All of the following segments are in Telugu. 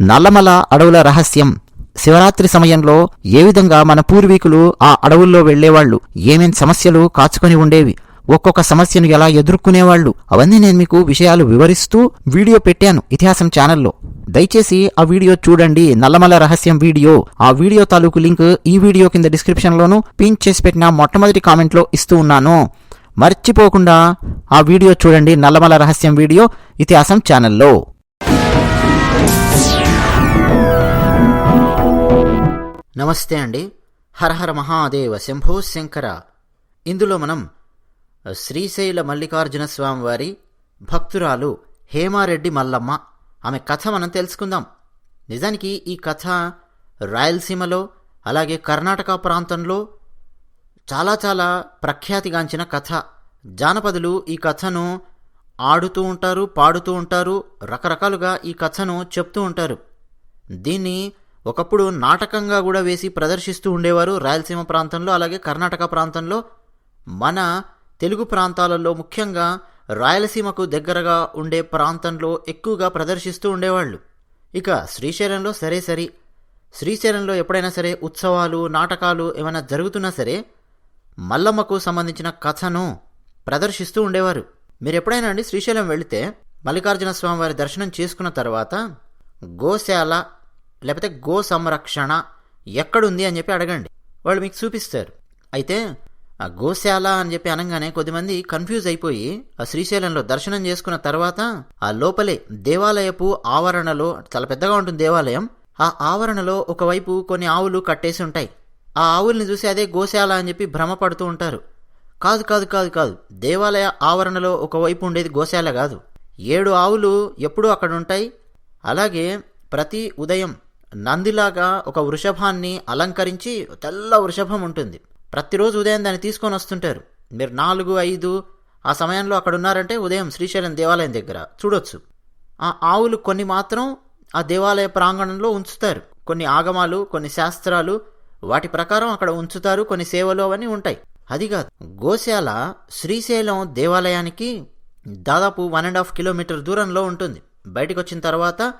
నల్లమల అడవుల రహస్యం. శివరాత్రి సమయంలో ఏ విధంగా మన పూర్వీకులు ఆ అడవుల్లో వెళ్ళేవాళ్ళు ఏమేం సమస్యలు కాచుకొని ఉండేవి? ఒక్కొక్క సమస్యను ఎలా ఎదుర్కొనేవాళ్ళు అవన్నీ నేను మీకు విషయాలు వివరిస్తూ వీడియో పెట్టాను ఇతిహాసం ఛానల్లో. దయచేసి ఆ వీడియో చూడండి. నల్లమల రహస్యం వీడియో. ఆ వీడియో తాలూకు లింక్ ఈ వీడియో కింద డిస్క్రిప్షన్లోను పిన్ చేసి పెట్టిన మొట్టమొదటి కామెంట్లో ఇస్తూ ఉన్నాను. మర్చిపోకుండా ఆ వీడియో చూడండి. నల్లమల రహస్యం వీడియో ఇతిహాసం ఛానల్లో. నమస్తే అండి. హరహర మహాదేవ శంభో శంకర. ఇందులో మనం శ్రీశైల మల్లికార్జున స్వామివారి భక్తురాలు హేమారెడ్డి మల్లమ్మ ఆమె కథ మనం తెలుసుకుందాం. నిజానికి ఈ కథ రాయలసీమలో అలాగే కర్ణాటక ప్రాంతంలో చాలా చాలా ప్రఖ్యాతిగాంచిన కథ. జానపదులు ఈ కథను ఆడుతూ ఉంటారు పాడుతూ ఉంటారు రకరకాలుగా ఈ కథను చెప్తూ ఉంటారు. దీన్ని ఒకప్పుడు నాటకంగా కూడా వేసి ప్రదర్శిస్తూ ఉండేవారు రాయలసీమ ప్రాంతంలో అలాగే కర్ణాటక ప్రాంతంలో. మన తెలుగు ప్రాంతాలలో ముఖ్యంగా రాయలసీమకు దగ్గరగా ఉండే ప్రాంతంలో ఎక్కువగా ప్రదర్శిస్తూ ఉండేవాళ్ళు. ఇక శ్రీశైలంలో సరే సరి. శ్రీశైలంలో ఎప్పుడైనా సరే ఉత్సవాలు నాటకాలు ఏమైనా జరుగుతున్నా సరే మల్లమ్మకు సంబంధించిన కథను ప్రదర్శిస్తూ ఉండేవారు. మీరు ఎప్పుడైనా అండి శ్రీశైలం వెళితే మల్లికార్జున స్వామి వారి దర్శనం చేసుకున్న తర్వాత గోశాల లేకపోతే గో సంరక్షణ ఎక్కడుంది అని చెప్పి అడగండి. వాళ్ళు మీకు చూపిస్తారు. అయితే ఆ గోశాల అని చెప్పి అనగానే కొద్దిమంది కన్ఫ్యూజ్ అయిపోయి ఆ శ్రీశైలంలో దర్శనం చేసుకున్న తర్వాత ఆ లోపలే దేవాలయపు ఆవరణలో చాలా పెద్దగా ఉంటుంది దేవాలయం ఆ ఆవరణలో ఒకవైపు కొన్ని ఆవులు కట్టేసి ఉంటాయి. ఆ ఆవుల్ని చూసి అదే గోశాల అని చెప్పి భ్రమపడుతూ ఉంటారు. కాదు కాదు కాదు కాదు. దేవాలయ ఆవరణలో ఒకవైపు ఉండేది గోశాల కాదు. ఏడు ఆవులు ఎప్పుడూ అక్కడ ఉంటాయి. అలాగే ప్రతి ఉదయం నందిలాగా ఒక వృషభాన్ని అలంకరించి తెల్ల వృషభం ఉంటుంది. ప్రతిరోజు ఉదయం దాన్ని తీసుకొని వస్తుంటారు. మీరు నాలుగు ఐదు ఆ సమయంలో అక్కడ ఉన్నారంటే ఉదయం శ్రీశైలం దేవాలయం దగ్గర చూడొచ్చు. ఆ ఆవులు కొన్ని మాత్రం ఆ దేవాలయ ప్రాంగణంలో ఉంచుతారు. కొన్ని ఆగమాలు కొన్ని శాస్త్రాలు వాటి ప్రకారం అక్కడ ఉంచుతారు. కొన్ని సేవలు అవన్నీ ఉంటాయి. అది కాదు గోశాల శ్రీశైలం దేవాలయానికి దాదాపు వన్ అండ్ హాఫ్ కిలోమీటర్ దూరంలో ఉంటుంది. బయటకు వచ్చిన తర్వాత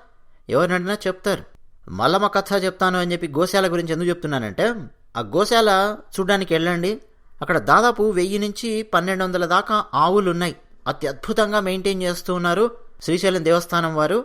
ఎవరినైనా చెప్తారు. మల్లమ్మ కథ చెప్తాను అని చెప్పి గోశాల గురించి ఎందుకు చెప్తున్నానంటే ఆ గోశాల చూడ్డానికి వెళ్ళండి. అక్కడ దాదాపు వెయ్యి నుంచి పన్నెండు వందల దాకా ఆవులు ఉన్నాయి అతి అద్భుతంగా మెయింటైన్ చేస్తూ ఉన్నారు శ్రీశైలం దేవస్థానం వారు.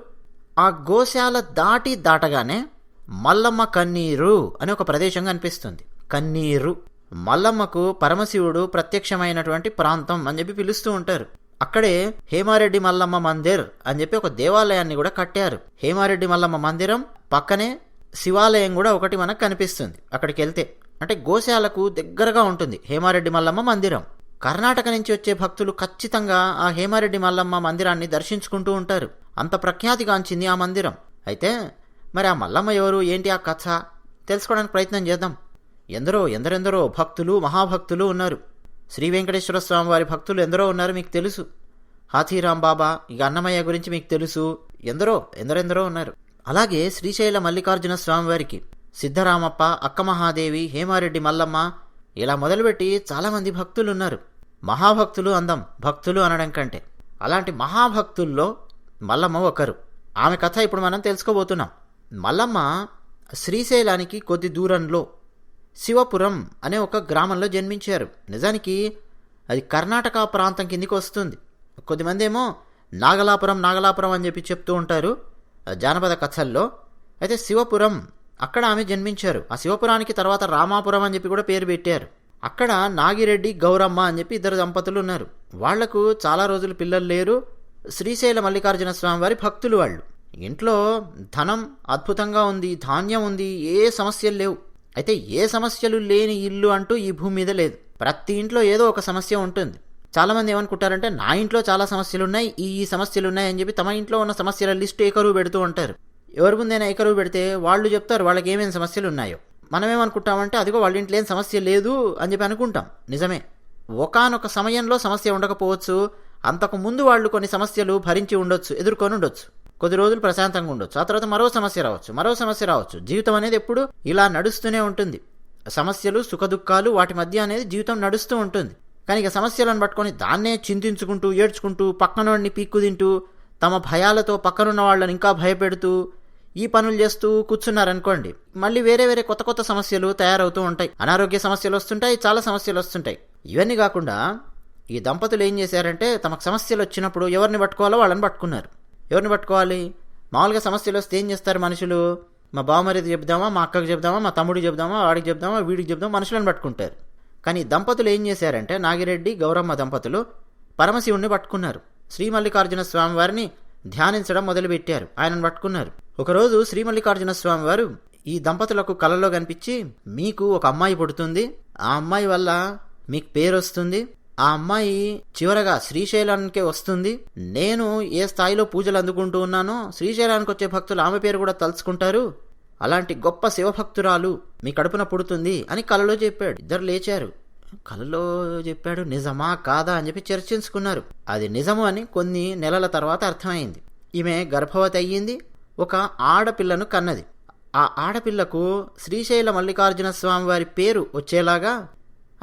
ఆ గోశాల దాటి దాటగానే మల్లమ్మ కన్నీరు అనే ఒక ప్రదేశం కనిపిస్తుంది కన్నీరు. మల్లమ్మకు పరమశివుడు ప్రత్యక్షమైనటువంటి ప్రాంతం అని చెప్పి పిలుస్తూ ఉంటారు. అక్కడే హేమారెడ్డి మల్లమ్మ మందిర్ అని చెప్పి ఒక దేవాలయాన్ని కూడా కట్టారు. హేమారెడ్డి మల్లమ్మ మందిరం పక్కనే శివాలయం కూడా ఒకటి మనకు కనిపిస్తుంది. అక్కడికి వెళ్తే అంటే గోశాలకు దగ్గరగా ఉంటుంది హేమారెడ్డి మల్లమ్మ మందిరం. కర్ణాటక నుంచి వచ్చే భక్తులు ఖచ్చితంగా ఆ హేమారెడ్డి మల్లమ్మ మందిరాన్ని దర్శించుకుంటూ ఉంటారు. అంత ప్రఖ్యాతిగాంచింది ఆ మందిరం. అయితే మరి ఆ మల్లమ్మ ఎవరు? ఏంటి ఆ కథ? తెలుసుకోవడానికి ప్రయత్నం చేద్దాం. ఎందరో ఎందరెందరో భక్తులు మహాభక్తులు ఉన్నారు. శ్రీ వెంకటేశ్వర స్వామి వారి భక్తులు ఎందరో ఉన్నారు మీకు తెలుసు. హాథీరాం బాబా ఇక అన్నమయ్య గురించి మీకు తెలుసు. ఎందరో ఎందరెందరో ఉన్నారు. అలాగే శ్రీశైల మల్లికార్జున స్వామివారికి సిద్ధరామప్ప అక్క మహాదేవి హేమారెడ్డి మల్లమ్మ ఇలా మొదలుపెట్టి చాలామంది భక్తులు ఉన్నారు. మహాభక్తులు అందం భక్తులు అనడం కంటే. అలాంటి మహాభక్తుల్లో మల్లమ్మ ఒకరు. ఆమె కథ ఇప్పుడు మనం తెలుసుకోబోతున్నాం. మల్లమ్మ శ్రీశైలానికి కొద్ది దూరంలో శివపురం అనే ఒక గ్రామంలో జన్మించారు. నిజానికి అది కర్ణాటక ప్రాంతం కిందికి వస్తుంది. కొద్దిమంది ఏమో నాగలాపురం నాగలాపురం అని చెప్పి చెప్తూ ఉంటారు జానపద కథల్లో. అయితే శివపురం అక్కడ ఆమె జన్మించారు. ఆ శివపురానికి తర్వాత రామాపురం అని చెప్పి కూడా పేరు పెట్టారు. అక్కడ నాగిరెడ్డి గౌరమ్మ అని చెప్పి ఇద్దరు దంపతులు ఉన్నారు. వాళ్ళకు చాలా రోజులు పిల్లలు లేరు. శ్రీశైల మల్లికార్జున స్వామి వారి భక్తులు వాళ్ళు. ఇంట్లో ధనం అద్భుతంగా ఉంది ధాన్యం ఉంది ఏ సమస్యలు లేవు. అయితే ఏ సమస్యలు లేని ఇల్లు అంటూ ఈ భూమి మీద లేదు. ప్రతి ఇంట్లో ఏదో ఒక సమస్య ఉంటుంది. చాలామంది ఏమనుకుంటారంటే నా ఇంట్లో చాలా సమస్యలు ఉన్నాయి ఈ ఈ సమస్యలు ఉన్నాయి అని చెప్పి తమ ఇంట్లో ఉన్న సమస్యల లిస్టు ఏకరువు పెడుతూ ఉంటారు. ఎవరి ముందైనా ఏకరువు పెడితే వాళ్ళు చెప్తారు వాళ్ళకి ఏమేమి సమస్యలు ఉన్నాయో. మనం ఏమనుకుంటామంటే అదిగో వాళ్ళ ఇంట్లో ఏం సమస్య లేదు అని చెప్పి అనుకుంటాం. నిజమే. ఒకానొక సమయంలో సమస్య ఉండకపోవచ్చు. అంతకు ముందు వాళ్ళు కొన్ని సమస్యలు భరించి ఉండొచ్చు ఎదుర్కొని ఉండొచ్చు. కొద్ది రోజులు ప్రశాంతంగా ఉండొచ్చు. ఆ తర్వాత మరో సమస్య రావచ్చు. మరో సమస్య రావచ్చు. జీవితం అనేది ఎప్పుడు ఇలా నడుస్తూనే ఉంటుంది. సమస్యలు సుఖదుఖాలు వాటి మధ్య అనేది జీవితం నడుస్తూ ఉంటుంది. కానీ ఇక సమస్యలను పట్టుకొని దాన్నే చింతించుకుంటూ ఏడ్చుకుంటూ పక్కనోడిని పీక్కు తింటూ తమ భయాలతో పక్కనున్న వాళ్ళని ఇంకా భయపెడుతూ ఈ పనులు చేస్తూ కూర్చున్నారనుకోండి మళ్ళీ వేరే వేరే కొత్త కొత్త సమస్యలు తయారవుతూ ఉంటాయి. అనారోగ్య సమస్యలు వస్తుంటాయి చాలా సమస్యలు వస్తుంటాయి. ఇవన్నీ కాకుండా ఈ దంపతులు ఏం చేశారంటే తమకు సమస్యలు వచ్చినప్పుడు ఎవరిని పట్టుకోవాలో వాళ్ళని పట్టుకున్నారు. ఎవరిని పట్టుకోవాలి? మామూలుగా సమస్యలు వస్తే ఏం చేస్తారు మనుషులు? మా బావమరిది చెప్దామా మా అక్కకి చెప్దామా మా తమ్ముడికి చెప్దామా వాడికి చెప్దామా వీడికి చెప్దామా మనుషులను పట్టుకుంటారు. కానీ దంపతులు ఏం చేశారంటే నాగిరెడ్డి గౌరమ్మ దంపతులు పరమశివుణ్ణి పట్టుకున్నారు. శ్రీ మల్లికార్జున స్వామివారిని ధ్యానించడం మొదలుపెట్టారు. ఆయనను పట్టుకున్నారు. ఒకరోజు శ్రీ మల్లికార్జున స్వామివారు ఈ దంపతులకు కలలో కనిపించి మీకు ఒక అమ్మాయి పుడుతుంది. ఆ అమ్మాయి వల్ల మీకు పేరు వస్తుంది ఆ అమ్మాయి చివరగా శ్రీశైలానికి వస్తుంది. నేను ఏ స్థాయిలో పూజలు అందుకుంటూ ఉన్నానో శ్రీశైలానికి వచ్చే భక్తులు ఆమె పేరు కూడా తలుచుకుంటారు. అలాంటి గొప్ప శివభక్తురాలు మీ కడుపున పుడుతుంది అని కలలో చెప్పాడు. ఇద్దరు లేచారు. కలలో చెప్పాడు నిజమా కాదా? అని చెప్పి చర్చించుకున్నారు. అది నిజము అని కొన్ని నెలల తర్వాత అర్థమైంది. ఈమె గర్భవతి అయ్యింది. ఒక ఆడపిల్లను కన్నది. ఆ ఆడపిల్లకు శ్రీశైల మల్లికార్జున స్వామి వారి పేరు వచ్చేలాగా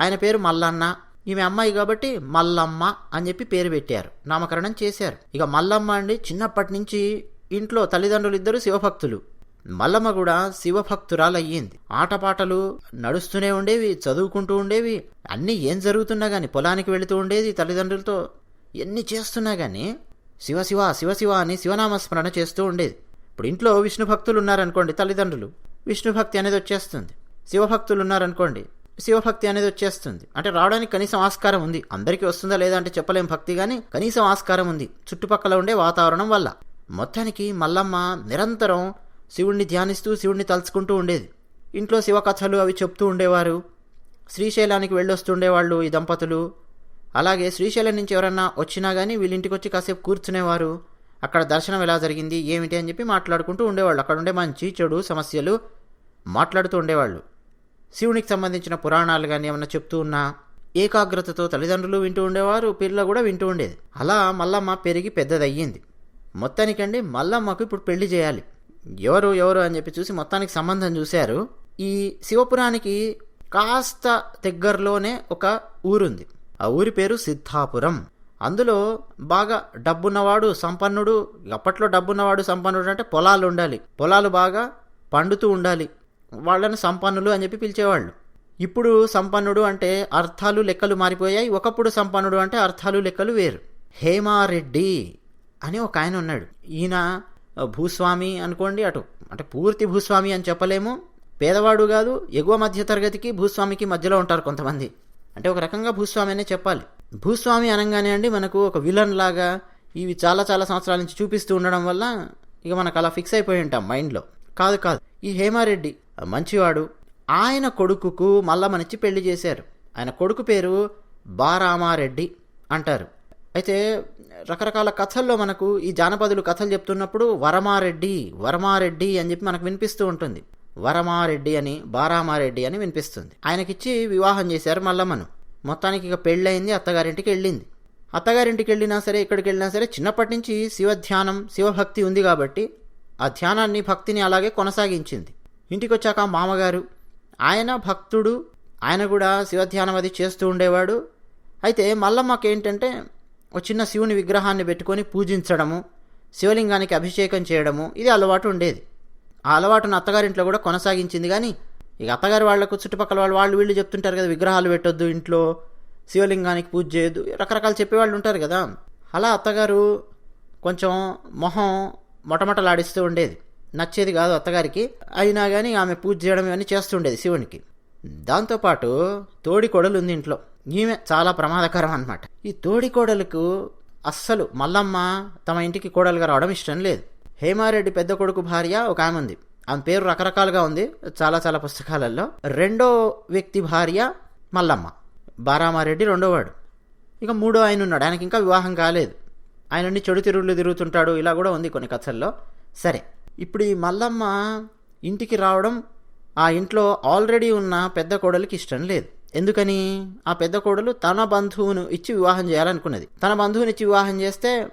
ఆయన పేరు మల్లన్న ఈమె అమ్మాయి కాబట్టి మల్లమ్మ అని చెప్పి పేరు పెట్టారు. నామకరణం చేశారు. ఇక మల్లమ్మ అండి చిన్నప్పటి నుంచి ఇంట్లో తల్లిదండ్రులు ఇద్దరు శివభక్తులు. మల్లమ్మ కూడా శివభక్తురాలయ్యింది. ఆటపాటలు నడుస్తూనే ఉండేవి చదువుకుంటూ ఉండేవి. అన్నీ ఏం జరుగుతున్నా కానీ పొలానికి వెళుతూ ఉండేది తల్లిదండ్రులతో. ఎన్ని చేస్తున్నా కానీ శివ శివ శివ శివ అని శివనామస్మరణ చేస్తూ ఉండేది. ఇప్పుడు ఇంట్లో విష్ణు భక్తులు ఉన్నారనుకోండి తల్లిదండ్రులు. విష్ణు భక్తి అనేది వచ్చేస్తుంది. శివభక్తులు ఉన్నారనుకోండి శివభక్తి అనేది వచ్చేస్తుంది. అంటే రావడానికి కనీసం ఆస్కారం ఉంది. అందరికీ వస్తుందా లేదా అంటే చెప్పలేం భక్తి కానీ కనీసం ఆస్కారం ఉంది. చుట్టుపక్కల ఉండే వాతావరణం వల్ల. మొత్తానికి మల్లమ్మ నిరంతరం శివుణ్ణి ధ్యానిస్తూ శివుణ్ణి తలుచుకుంటూ ఉండేది. ఇంట్లో శివకథలు అవి చెప్తూ ఉండేవారు. శ్రీశైలానికి వెళ్ళొస్తుండేవాళ్ళు ఈ దంపతులు. అలాగే శ్రీశైలం నుంచి ఎవరన్నా వచ్చినా కానీ వీళ్ళింటికి వచ్చి కాసేపు కూర్చునేవారు. అక్కడ దర్శనం ఎలా జరిగింది ఏమిటి అని చెప్పి మాట్లాడుకుంటూ ఉండేవాళ్ళు. అక్కడ ఉండే మంచి చెడు సమస్యలు మాట్లాడుతూ ఉండేవాళ్ళు. శివునికి సంబంధించిన పురాణాలు కానీ ఏమన్నా చెప్తూ ఉన్నా ఏకాగ్రతతో తల్లిదండ్రులు వింటూ ఉండేవారు పిల్ల కూడా వింటూ ఉండేది. అలా మల్లమ్మ పెరిగి పెద్దదయ్యింది. మొత్తానికండి మల్లమ్మకు ఇప్పుడు పెళ్ళి చేయాలి. ఎవరు ఎవరు అని చెప్పి చూసి మొత్తానికి సంబంధం చూశారు. ఈ శివపురానికి కాస్త దగ్గరలోనే ఒక ఊరుంది. ఆ ఊరి పేరు సిద్ధాపురం. అందులో బాగా డబ్బున్నవాడు సంపన్నుడు అప్పట్లో డబ్బున్నవాడు సంపన్నుడు అంటే పొలాలు ఉండాలి. పొలాలు బాగా పండుతూ ఉండాలి. వాళ్ళని సంపన్నులు అని చెప్పి పిలిచేవాళ్ళు. ఇప్పుడు సంపన్నుడు అంటే అర్థాలు లెక్కలు మారిపోయాయి ఒకప్పుడు సంపన్నుడు అంటే అర్థాలు లెక్కలు వేరు. హేమారెడ్డి అని ఒక ఆయన ఉన్నాడు. ఈయన భూస్వామి అనుకోండి అటు అంటే పూర్తి భూస్వామి అని చెప్పలేము. పేదవాడు కాదు ఎగువ మధ్య తరగతికి భూస్వామికి మధ్యలో ఉంటారు కొంతమంది. అంటే ఒక రకంగా భూస్వామి అనే చెప్పాలి. భూస్వామి అనగానే అండి మనకు ఒక విలన్ లాగా ఇవి చాలా చాలా సంవత్సరాల నుంచి చూపిస్తూ ఉండడం వల్ల ఇక మనకు అలా ఫిక్స్ అయిపోయి ఉంటాం మైండ్లో. కాదు కాదు ఈ హేమారెడ్డి మంచివాడు. ఆయన కొడుకుకు మల్లమ్మనిచ్చి పెళ్ళి చేశారు. ఆయన కొడుకు పేరు బారామారెడ్డి అంటారు. అయితే రకరకాల కథల్లో మనకు ఈ జానపదులు కథలు చెప్తున్నప్పుడు వరమారెడ్డి వరమారెడ్డి అని చెప్పి మనకు వినిపిస్తూ ఉంటుంది. వరమారెడ్డి అని బారామారెడ్డి అని వినిపిస్తుంది. ఆయనకిచ్చి వివాహం చేశారు మల్లమ్మను. మొత్తానికి ఇక పెళ్ళయింది అత్తగారింటికి వెళ్ళింది. అత్తగారింటికి వెళ్ళినా సరే ఇక్కడికి వెళ్ళినా సరే చిన్నప్పటి నుంచి శివధ్యానం శివభక్తి ఉంది కాబట్టి ఆ ధ్యానాన్ని భక్తిని అలాగే కొనసాగించింది. ఇంటికి వచ్చాక మామగారు ఆయన భక్తుడు ఆయన కూడా శివధ్యానం అది చేస్తూ ఉండేవాడు. అయితే మల్లమ్మకి ఏంటంటే ఒక చిన్న శివుని విగ్రహాన్ని పెట్టుకొని పూజించడము శివలింగానికి అభిషేకం చేయడము ఇది అలవాటు ఉండేది. ఆ అలవాటును అత్తగారింట్లో కూడా కొనసాగించింది కానీ ఇక అత్తగారి వాళ్ళకు చుట్టుపక్కల వాళ్ళు వాళ్ళు వీళ్ళు చెప్తుంటారు కదా విగ్రహాలు పెట్టొద్దు ఇంట్లో శివలింగానికి పూజ చేయొద్దు రకరకాలు చెప్పేవాళ్ళు ఉంటారు కదా. అలా అత్తగారు కొంచెం మొహం మొటమొటలాడిస్తూ ఉండేది. నచ్చేది కాదు అత్తగారికి. అయినా కానీ ఆమె పూజ చేయడం ఇవన్నీ చేస్తుండేది శివునికి. దాంతోపాటు తోడికోడలు ఉంది ఇంట్లో. ఈమె చాలా ప్రమాదకరం అనమాట ఈ తోడికోడలకు అస్సలు మల్లమ్మ తమ ఇంటికి కోడలుగా రావడం ఇష్టం లేదు. హేమారెడ్డి పెద్ద కొడుకు భార్య ఒక ఆమె ఉంది. ఆమె పేరు రకరకాలుగా ఉంది. చాలా చాలా పుస్తకాలలో. రెండో వ్యక్తి భార్య మల్లమ్మ. బారామారెడ్డి రెండోవాడు ఇక మూడో ఆయన ఉన్నాడు ఆయనకి ఇంకా వివాహం కాలేదు. ఆయనని చెడు తిరుగులు తిరుగుతుంటాడు. ఇలా కూడా ఉంది కొన్ని కథల్లో. సరే. ఇప్పుడు ఈ మల్లమ్మ ఇంటికి రావడం ఆ ఇంట్లో ఆల్రెడీ ఉన్న పెద్ద కోడలికి ఇష్టం లేదు. ఎందుకని? ఆ పెద్ద కోడలు తన బంధువును ఇచ్చి వివాహం చేయాలనుకున్నది. తన బంధువుని ఇచ్చి వివాహం చేస్తే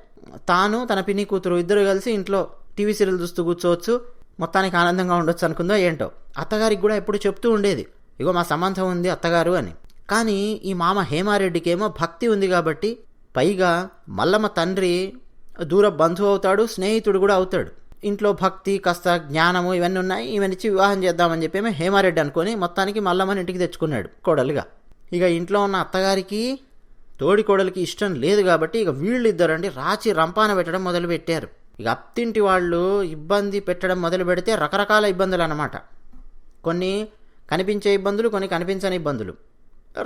తాను తన పిన్ని కూతురు ఇద్దరు కలిసి ఇంట్లో టీవీ సీరియల్ చూస్తూ కూర్చోవచ్చు. మొత్తానికి ఆనందంగా ఉండొచ్చు అనుకుందో ఏంటో? అత్తగారికి కూడా ఎప్పుడు చెప్తూ ఉండేది. ఇగో మా సంబంధం ఉంది అత్తగారు అని. కానీ ఈ మామ హేమారెడ్డికి ఏమో భక్తి ఉంది కాబట్టి పైగా మల్లమ్మ తండ్రి దూర బంధువు అవుతాడు స్నేహితుడు కూడా అవుతాడు. ఇంట్లో భక్తి కాస్త జ్ఞానము ఇవన్నీ ఉన్నాయి. ఇవన్నీ వివాహం చేద్దామని చెప్పి హేమారెడ్డి అనుకొని మొత్తానికి మల్లమ్మని ఇంటికి తెచ్చుకున్నాడు కోడలుగా. ఇక ఇంట్లో ఉన్న అత్తగారికి తోడి కోడలికి ఇష్టం లేదు కాబట్టి ఇక వీళ్ళిద్దరండి రాచి రంపాన పెట్టడం మొదలు పెట్టారు. ఇక అత్తింటి వాళ్ళు ఇబ్బంది పెట్టడం మొదలు పెడితే రకరకాల ఇబ్బందులు అన్నమాట కొన్ని కనిపించే ఇబ్బందులు కొన్ని కనిపించని ఇబ్బందులు.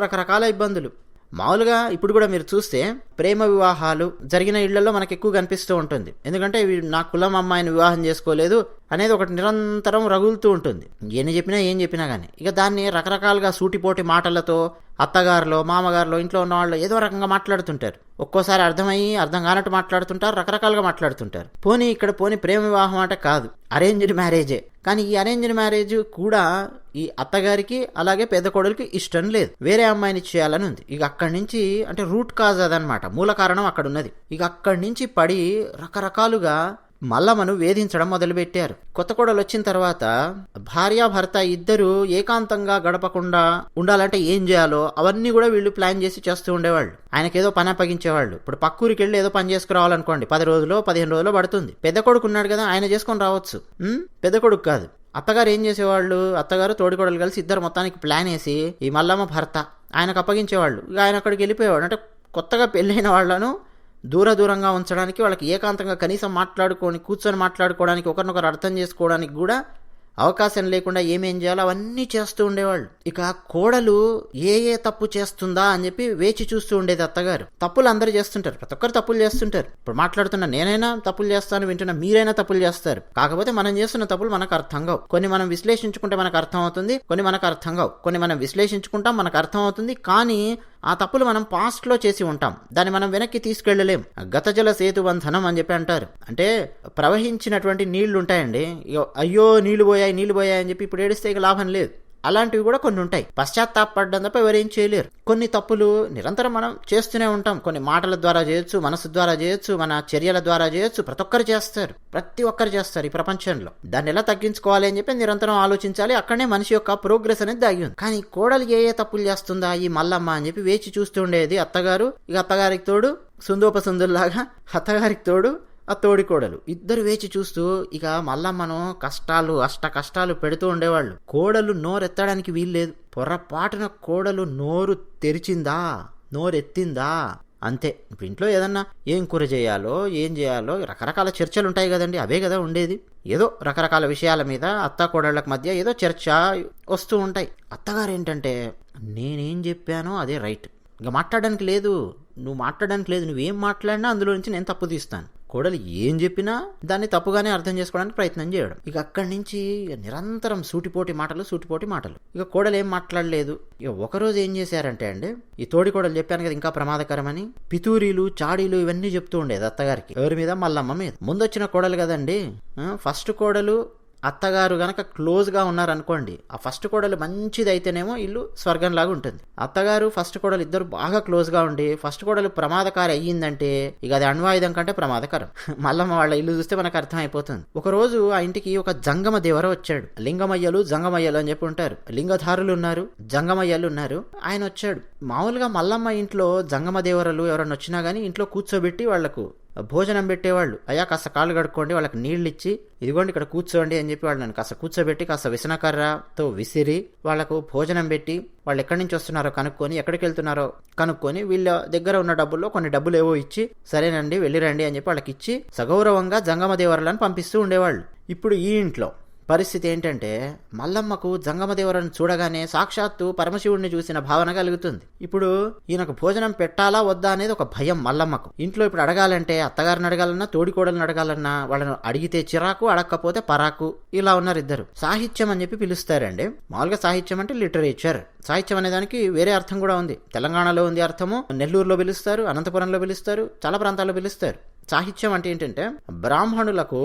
రకరకాల ఇబ్బందులు. మామూలుగా ఇప్పుడు కూడా మీరు చూస్తే ప్రేమ వివాహాలు జరిగిన ఇళ్ళలో మనకు ఎక్కువ కనిపిస్తూ ఉంటుంది. ఎందుకంటే ఇవి నా కులం అమ్మాయిని వివాహం చేసుకోలేదు అనేది ఒకటి నిరంతరం రగులుతూ ఉంటుంది. ఎన్ని చెప్పినా ఏం చెప్పినా కానీ ఇక దాన్ని రకరకాలుగా సూటిపోటి మాటలతో అత్తగారులో మామగారులో ఇంట్లో ఉన్న వాళ్ళు ఏదో రకంగా మాట్లాడుతుంటారు. ఒక్కోసారి అర్థమయ్యి అర్థం కానట్టు మాట్లాడుతుంటారు రకరకాలుగా మాట్లాడుతుంటారు. పోనీ ఇక్కడ పోనీ ప్రేమ వివాహం అంటే కాదు. అరేంజ్డ్ మ్యారేజే. కానీ ఈ అరేంజ్డ్ మ్యారేజ్ కూడా ఈ అత్తగారికి అలాగే పెద్ద కోడలికి ఇష్టం లేదు. వేరే అమ్మాయిని చేయాలని ఉంది. ఇక అక్కడి నుంచి అంటే రూట్ కాజ్ అదనమాట. మూల కారణం అక్కడ ఉన్నది ఇక అక్కడి నుంచి పడి రకరకాలుగా మల్లమ్మను వేధించడం మొదలుపెట్టారు. కొత్తకోడలు వచ్చిన తర్వాత భార్యాభర్త ఇద్దరు ఏకాంతంగా గడపకుండా ఉండాలంటే ఏం చేయాలో అవన్నీ కూడా వీళ్ళు ప్లాన్ చేసి చేస్తూ ఉండేవాళ్ళు. ఆయనకేదో పని అప్పగించేవాళ్ళు. ఇప్పుడు పక్కూరికి వెళ్ళి ఏదో పని చేసుకురావాలనుకోండి. పది రోజులు పదిహేను రోజులు పడుతుంది. పెద్ద కొడుకు ఉన్నాడు కదా ఆయన చేసుకొని రావచ్చు. పెద్ద కొడుకు కాదు. అత్తగారు ఏం చేసేవాళ్ళు? అత్తగారు తోడికోడలు కలిసి ఇద్దరు మొత్తానికి ప్లాన్ వేసి ఈ మల్లమ్మ భర్త ఆయనకు అప్పగించేవాళ్ళు. ఆయన అక్కడికి వెళ్ళిపోయేవాడు. అంటే కొత్తగా పెళ్ళైన వాళ్ళను దూర దూరంగా ఉంచడానికి వాళ్ళకి ఏకాంతంగా కనీసం మాట్లాడుకొని కూర్చొని మాట్లాడుకోవడానికి ఒకరినొకరు అర్థం చేసుకోవడానికి కూడా అవకాశం లేకుండా ఏమేం చేయాలో అవన్నీ చేస్తూ ఉండేవాళ్ళు. ఇక కోడలు ఏ ఏ తప్పు చేస్తుందా అని చెప్పి వేచి చూస్తూ ఉండేది అత్తగారు. తప్పులు అందరూ చేస్తుంటారు. ప్రతి ఒక్కరు తప్పులు చేస్తుంటారు. ఇప్పుడు మాట్లాడుతున్న నేనైనా తప్పులు చేస్తాను వింటున్న మీరైనా తప్పులు చేస్తారు. కాకపోతే మనం చేస్తున్న తప్పులు మనకు అర్థం కావు. కొన్ని మనం విశ్లేషించుకుంటే మనకు అర్థం అవుతుంది కొన్ని మనకు అర్థం కావు. కొన్ని మనం విశ్లేషించుకుంటాం మనకు అర్థం అవుతుంది. కానీ ఆ తప్పులు మనం పాస్ట్లో చేసి ఉంటాం. దాన్ని మనం వెనక్కి తీసుకెళ్ళలేం గతజల సేతుబంధనం అని చెప్పి అంటారు. అంటే ప్రవహించినటువంటి నీళ్ళు ఉంటాయండి అయ్యో నీళ్ళు పోయాయి నీళ్ళు పోయాయి అని చెప్పి ఇప్పుడు ఏడిస్తే ఇక లాభం లేదు. అలాంటివి కూడా కొన్ని ఉంటాయి. పశ్చాత్తాపడడం తప్ప ఎవరేం చేయలేరు. కొన్ని తప్పులు నిరంతరం మనం చేస్తూనే ఉంటాం. కొన్ని మాటల ద్వారా చేయొచ్చు మనసు ద్వారా చేయొచ్చు మన చర్యల ద్వారా చేయొచ్చు. ప్రతి ఒక్కరు చేస్తారు. ప్రతి ఒక్కరు చేస్తారు ఈ ప్రపంచంలో. దాన్ని ఎలా తగ్గించుకోవాలి అని చెప్పి నిరంతరం ఆలోచించాలి. అక్కడనే మనిషి యొక్క ప్రోగ్రెస్ అనేది దాగి ఉంది. కానీ కోడలు ఏ ఏ తప్పులు చేస్తుందా? ఈ మల్లమ్మ అని చెప్పి వేచి చూస్తుండేది అత్తగారు. ఇక అత్తగారికి తోడు సుందోపసుందుల్లాగా అత్తగారికి తోడు ఆ తోడి కోడలు. ఇద్దరు వేచి చూస్తూ ఇక మళ్ళా మనం కష్టాలు అష్ట కష్టాలు పెడుతూ ఉండేవాళ్ళు. కోడలు నోరెత్తడానికి వీల్లేదు పొరపాటున కోడలు నోరు తెరిచిందా? నోరెత్తిందా? అంతే. ఇప్పుడు ఇంట్లో ఏదన్నా ఏం కూర చేయాలో ఏం చేయాలో రకరకాల చర్చలు ఉంటాయి కదండి. అవే కదా ఉండేది. ఏదో రకరకాల విషయాల మీద అత్త కోడళ్ళకి మధ్య ఏదో చర్చ వస్తూ ఉంటాయి. అత్తగారు ఏంటంటే నేనేం చెప్పానో అదే రైట్. ఇంకా మాట్లాడడానికి లేదు. నువ్వు మాట్లాడడానికి లేదు. నువ్వేం మాట్లాడినా అందులో నుంచి నేను తప్పు తీస్తాను. కోడలు ఏం చెప్పినా దాన్ని తప్పుగానే అర్థం చేసుకోవడానికి ప్రయత్నం చేయడం. ఇక అక్కడి నుంచి నిరంతరం సూటిపోటి మాటలు సూటిపోటి మాటలు. ఇక కోడలు ఏం మాట్లాడలేదు. ఇక ఒకరోజు ఏం చేశారంటే అండి ఈ తోడి కోడలు చెప్పాను కదా ఇంకా ప్రమాదకరమని పితూరీలు చాడీలు ఇవన్నీ చెప్తూ ఉండేది అత్తగారికి. ఎవరి మీద? మల్లమ్మ మీద. ముందొచ్చిన కోడలు కదండి ఫస్ట్ కోడలు అత్తగారు గనక క్లోజ్గా ఉన్నారనుకోండి ఆ ఫస్ట్ కోడలు మంచిది అయితేనేమో ఇల్లు స్వర్గంలాగా ఉంటుంది. అత్తగారు ఫస్ట్ కోడలు ఇద్దరు బాగా క్లోజ్గా ఉండి ఫస్ట్ కోడలు ప్రమాదకారి అయ్యిందంటే ఇక అది అణ్వాయుధం కంటే ప్రమాదకరం. మల్లమ్మ వాళ్ళ ఇల్లు చూస్తే మనకు అర్థమైపోతుంది. ఒకరోజు ఆ ఇంటికి ఒక జంగమ దేవర వచ్చాడు. లింగమయ్యలు జంగమయ్యలు అని చెప్పి ఉంటారు. లింగధారులు ఉన్నారు జంగమయ్యలు ఉన్నారు. ఆయన వచ్చాడు. మామూలుగా మల్లమ్మ ఇంట్లో జంగమ దేవరలు ఎవరైనా వచ్చినా కానీ ఇంట్లో కూర్చోబెట్టి వాళ్ళకు భోజనం పెట్టేవాళ్ళు. అయ్యా కాస్త కాళ్ళు కడుక్కోండి వాళ్ళకి నీళ్ళు ఇచ్చి ఇదిగోండి ఇక్కడ కూర్చోండి అని చెప్పి వాళ్ళు నన్ను కాస్త కూర్చోబెట్టి కాస్త విసనకర్రతో విసిరి వాళ్ళకు భోజనం పెట్టి వాళ్ళు ఎక్కడి నుంచి వస్తున్నారో కనుక్కొని ఎక్కడికి వెళ్తున్నారో కనుక్కొని వీళ్ళ దగ్గర ఉన్న డబ్బుల్లో కొన్ని డబ్బులు ఏవో ఇచ్చి సరేనండి వెళ్ళిరండి అని చెప్పి వాళ్ళకి ఇచ్చి సగౌరవంగా జంగమదేవరలను పంపిస్తూ ఉండేవాళ్ళు. ఇప్పుడు ఈ ఇంట్లో పరిస్థితి ఏంటంటే మల్లమ్మకు జంగమదేవరను చూడగానే సాక్షాత్తు పరమశివుడిని చూసిన భావన కలుగుతుంది. ఇప్పుడు ఈయనకు భోజనం పెట్టాలా వద్దా అనేది ఒక భయం మల్లమ్మకు. ఇంట్లో ఇప్పుడు అడగాలంటే అత్తగారిని అడగాలన్నా తోడికోడలను అడగాలన్నా వాళ్ళను అడిగితే చిరాకు అడగకపోతే పరాకు ఇలా ఉన్నారు ఇద్దరు. సాహిత్యం అని చెప్పి పిలుస్తారండి. మామూలుగా సాహిత్యం అంటే లిటరేచర్. సాహిత్యం అనే దానికి వేరే అర్థం కూడా ఉంది. తెలంగాణలో ఉంది అర్థము నెల్లూరులో పిలుస్తారు అనంతపురంలో పిలుస్తారు చాలా ప్రాంతాల్లో పిలుస్తారు. సాహిత్యం అంటే ఏంటంటే బ్రాహ్మణులకు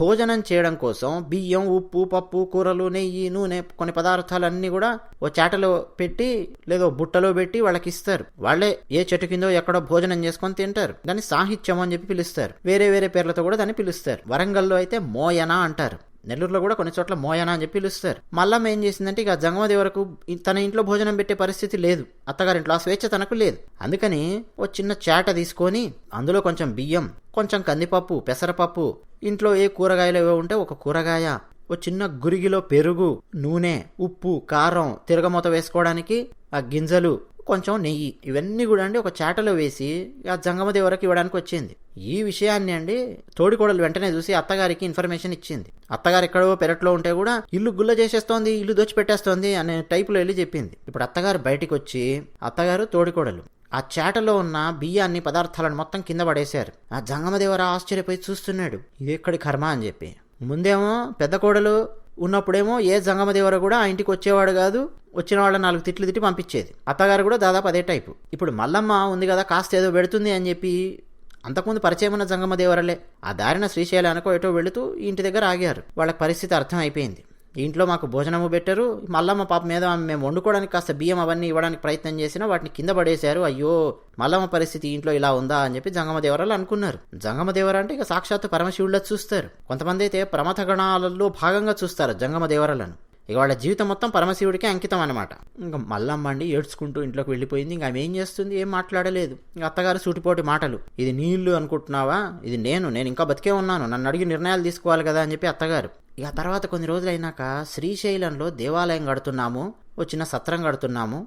భోజనం చేయడం కోసం బియ్యం ఉప్పు పప్పు కూరలు నెయ్యి నూనె కొన్ని పదార్థాలన్నీ కూడా ఓ చేటలో పెట్టి లేదా బుట్టలో పెట్టి వాళ్ళకి ఇస్తారు. వాళ్ళే ఏ చెట్టు కిందో ఎక్కడో భోజనం చేసుకొని తింటారు. దాన్ని సాహిత్యం అని చెప్పి పిలుస్తారు. వేరే వేరే పేర్లతో కూడా దాన్ని పిలుస్తారు. వరంగల్లో అయితే మోయన అంటారు. నెల్లూరులో కూడా కొన్ని చోట్ల మోయన అని చెప్పి పిలుస్తారు. మల్లమ్మ ఏం చేసిందంటే ఇక జంగమదేవరకు వరకు తన ఇంట్లో భోజనం పెట్టే పరిస్థితి లేదు. అత్తగారింట్లో ఆ స్వేచ్ఛ తనకు లేదు. అందుకని ఓ చిన్న చాట తీసుకొని అందులో కొంచెం బియ్యం కొంచెం కందిపప్పు పెసరపప్పు ఇంట్లో ఏ కూరగాయలు ఏవో ఉంటే ఒక కూరగాయ ఓ చిన్న గురిగిలో పెరుగు నూనె ఉప్పు కారం తిరగమూత వేసుకోవడానికి ఆ గింజలు కొంచెం నెయ్యి. ఇవన్నీ కూడా అండి ఒక చాటలో వేసి ఆ జంగమదేవరకు ఇవ్వడానికి వచ్చింది. ఈ విషయాన్ని అండి తోడికోడలు వెంటనే చూసి అత్తగారికి ఇన్ఫర్మేషన్ ఇచ్చింది. అత్తగారు ఎక్కడో పెరట్లో ఉంటే కూడా ఇల్లు గుల్ల చేసేస్తోంది ఇల్లు దోచిపెట్టేస్తోంది అనే టైపులో వెళ్ళి చెప్పింది. ఇప్పుడు అత్తగారు బయటికి వచ్చి అత్తగారు తోడికోడలు. ఆ చాటలో ఉన్న బియ్యాన్ని పదార్థాలను మొత్తం కింద పడేశారు. ఆ జంగమదేవర ఆశ్చర్యపోయి చూస్తున్నాడు. ఇది ఎక్కడి కర్మ అని చెప్పి. ముందేమో పెద్ద కోడలు ఉన్నప్పుడేమో ఏ జంగమదేవర కూడా ఆ ఇంటికి వచ్చేవాడు కాదు వచ్చిన వాళ్ళ నాలుగు తిట్లు తిట్టి పంపించేది. అత్తగారు కూడా దాదాపు అదే టైపు. ఇప్పుడు మల్లమ్మ ఉంది కదా కాస్త ఏదో పెడుతుంది అని చెప్పి అంతకుముందు పరిచయం ఉన్న జంగమదేవరలే ఆ దారిన శ్రీశైలానికో ఎటో వెళుతూ ఇంటి దగ్గర ఆగారు. వాళ్ళ పరిస్థితి అర్థం అయిపోయింది. ఇంట్లో మాకు భోజనము పెట్టారు. మల్లమ్మ పాప మీద మేము వండుకోవడానికి కాస్త బియ్యం అవన్నీ ఇవ్వడానికి ప్రయత్నం చేసినా వాటిని కింద పడేశారు. అయ్యో మల్లమ్మ పరిస్థితి ఇంట్లో ఇలా ఉందా అని చెప్పి జంగమదేవరాలు అనుకున్నారు. జంగమదేవర అంటే ఇక సాక్షాత్తు పరమశివుళ్ళ చూస్తారు. కొంతమంది అయితే ప్రమథ గణాలలో భాగంగా చూస్తారు జంగమదేవరలను ఇక వాళ్ళ జీవితం మొత్తం పరమశివుడికి అంకితం అనమాట ఇంకా మల్లమ్మ అండి ఏడ్చుకుంటూ ఇంట్లోకి వెళ్ళిపోయింది. ఇంకా ఆమె ఏం చేస్తుంది? ఏం మాట్లాడలేదు. ఇంకా అత్తగారు సూటిపోటి మాటలు. ఇది నీళ్ళు అనుకుంటున్నావా? ఇది నేను. నేను ఇంకా బతికే ఉన్నాను. నన్ను అడిగి నిర్ణయాలు తీసుకోవాలి కదా అని చెప్పి అత్తగారు. ఇక తర్వాత కొన్ని రోజులు అయినాక శ్రీశైలంలో దేవాలయం కడుతున్నాము. ఓ చిన్న సత్రం కడుతున్నాము.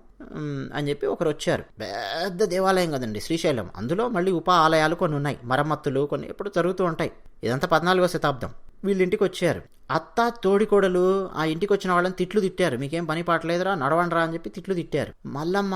అని చెప్పి ఒకరు వచ్చారు. పెద్ద దేవాలయం కదండి శ్రీశైలం. అందులో మళ్ళీ ఉప ఆలయాలు కొన్ని ఉన్నాయి. మరమ్మత్తులు కొన్ని ఎప్పుడు జరుగుతూ ఉంటాయి. ఇదంతా పద్నాలుగో శతాబ్దం. వీళ్ళింటికి వచ్చారు అత్త తోడికోడలు ఆ ఇంటికి వచ్చిన వాళ్ళని తిట్లు తిట్టారు. మీకేం పని పాటలేదురా నడవండిరా అని చెప్పి తిట్లు తిట్టారు. మల్లమ్మ